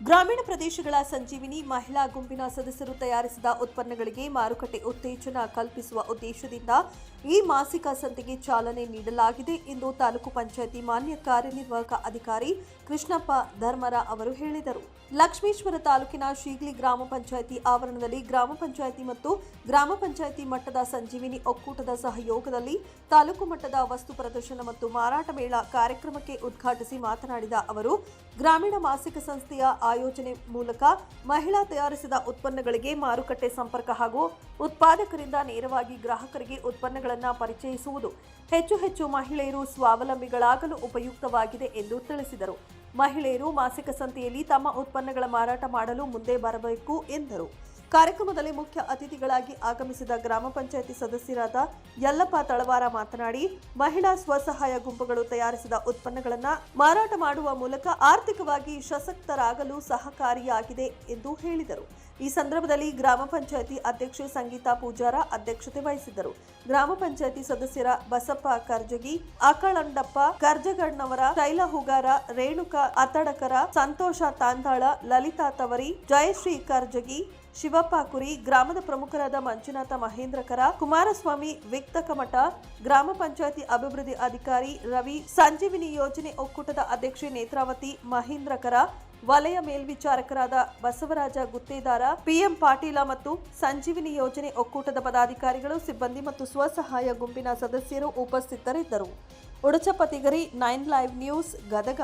ಗ್ರಾಮೀಣ ಪ್ರದೇಶಗಳ ಸಂಜೀವಿನಿ ಮಹಿಳಾ ಗುಂಪಿನ ಸದಸ್ಯರು ತಯಾರಿಸಿದ ಉತ್ಪನ್ನಗಳಿಗೆ ಮಾರುಕಟ್ಟೆ ಉತ್ತೇಜನ ಕಲ್ಪಿಸುವ ಉದ್ದೇಶದಿಂದ ಈ ಮಾಸಿಕ ಸಂತೆಗೆ ಚಾಲನೆ ನೀಡಲಾಗಿದೆ ಎಂದು ತಾಲೂಕು ಪಂಚಾಯಿತಿ ಮಾನ್ಯ ಕಾರ್ಯನಿರ್ವಾಹಕ ಅಧಿಕಾರಿ ಕೃಷ್ಣಪ್ಪ ಧರ್ಮರ ಅವರು ಹೇಳಿದರು. ಲಕ್ಷ್ಮೇಶ್ವರ ತಾಲೂಕಿನ ಶೀಗ್ಲಿ ಗ್ರಾಮ ಪಂಚಾಯಿತಿ ಆವರಣದಲ್ಲಿ ಗ್ರಾಮ ಪಂಚಾಯಿತಿ ಮತ್ತು ಗ್ರಾಮ ಪಂಚಾಯಿತಿ ಮಟ್ಟದ ಸಂಜೀವಿನಿ ಒಕ್ಕೂಟದ ಸಹಯೋಗದಲ್ಲಿ ತಾಲೂಕು ಮಟ್ಟದ ವಸ್ತು ಪ್ರದರ್ಶನ ಮತ್ತು ಮಾರಾಟ ಮೇಳ ಕಾರ್ಯಕ್ರಮಕ್ಕೆ ಉದ್ಘಾಟಿಸಿ ಮಾತನಾಡಿದ ಅವರು, ಗ್ರಾಮೀಣ ಮಾಸಿಕ ಸಂಸ್ಥೆಯ ಆಯೋಜನೆ ಮೂಲಕ ಮಹಿಳಾ ತಯಾರಿಸಿದ ಉತ್ಪನ್ನಗಳಿಗೆ ಮಾರುಕಟ್ಟೆ ಸಂಪರ್ಕ ಹಾಗೂ ಉತ್ಪಾದಕರಿಂದ ನೇರವಾಗಿ ಗ್ರಾಹಕರಿಗೆ ಉತ್ಪನ್ನಗಳನ್ನು ಪರಿಚಯಿಸುವುದು ಹೆಚ್ಚು ಹೆಚ್ಚು ಮಹಿಳೆಯರು ಸ್ವಾವಲಂಬಿಗಳಾಗಲು ಉಪಯುಕ್ತವಾಗಿದೆ ಎಂದು ತಿಳಿಸಿದರು. ಮಹಿಳೆಯರು ಮಾಸಿಕ ಸಂತೆಯಲ್ಲಿ ತಮ್ಮ ಉತ್ಪನ್ನಗಳ ಮಾರಾಟ ಮಾಡಲು ಮುಂದೆ ಬರಬೇಕು ಎಂದರು. ಕಾರ್ಯಕ್ರಮದಲ್ಲಿ ಮುಖ್ಯ ಅತಿಥಿಗಳಾಗಿ ಆಗಮಿಸಿದ ಗ್ರಾಮ ಪಂಚಾಯಿತಿ ಸದಸ್ಯರಾದ ಯಲ್ಲಪ್ಪ ತಳವಾರ ಮಾತನಾಡಿ, ಮಹಿಳಾ ಸ್ವಸಹಾಯ ಗುಂಪುಗಳು ತಯಾರಿಸಿದ ಉತ್ಪನ್ನಗಳನ್ನು ಮಾರಾಟ ಮಾಡುವ ಮೂಲಕ ಆರ್ಥಿಕವಾಗಿ ಸಶಕ್ತರಾಗಲು ಸಹಕಾರಿಯಾಗಿದೆ ಎಂದು ಹೇಳಿದರು. ಈ ಸಂದರ್ಭದಲ್ಲಿ ಗ್ರಾಮ ಪಂಚಾಯಿತಿ ಅಧ್ಯಕ್ಷೆ ಸಂಗೀತಾ ಪೂಜಾರ ಅಧ್ಯಕ್ಷತೆ ವಹಿಸಿದ್ದರು. ಗ್ರಾಮ ಪಂಚಾಯಿತಿ ಸದಸ್ಯರ ಬಸಪ್ಪ ಕರ್ಜಗಿ ಅಕಳಂಡಪ್ಪ ಕರ್ಜಗಣ್ಣವರ ತೈಲ ಹುಗಾರ, ರೇಣುಕಾ ಅತಡಕರ ಸಂತೋಷ ತಾಂದಾಳ, ಲಲಿತಾ ತವರಿ, ಜಯಶ್ರೀ ಕರ್ಜಗಿ, ಶಿವಪ್ಪ ಕುರಿ, ಗ್ರಾಮದ ಪ್ರಮುಖರಾದ ಮಂಜುನಾಥ ಮಹೇಂದ್ರಕರ, ಕುಮಾರಸ್ವಾಮಿ ವಿಕ್ತಕಮಠ ಗ್ರಾಮ ಪಂಚಾಯತಿ ಅಭಿವೃದ್ಧಿ ಅಧಿಕಾರಿ ರವಿ, ಸಂಜೀವಿನಿ ಯೋಜನೆ ಒಕ್ಕೂಟದ ಅಧ್ಯಕ್ಷೆ ನೇತ್ರಾವತಿ ಮಹೇಂದ್ರಕರ ವಲಯ ಮೇಲ್ವಿಚಾರಕರಾದ ಬಸವರಾಜ ಗುತ್ತೇದಾರ, ಪಿಎಂ ಪಾಟೀಲ ಮತ್ತು ಸಂಜೀವಿನಿ ಯೋಜನೆ ಒಕ್ಕೂಟದ ಪದಾಧಿಕಾರಿಗಳು, ಸಿಬ್ಬಂದಿ ಮತ್ತು ಸ್ವಸಹಾಯ ಗುಂಪಿನ ಸದಸ್ಯರು ಉಪಸ್ಥಿತರಿದ್ದರು. ಉಡಚಪತಿಗರಿ ನೈನ್ ಲೈವ್ ನ್ಯೂಸ್, ಗದಗ.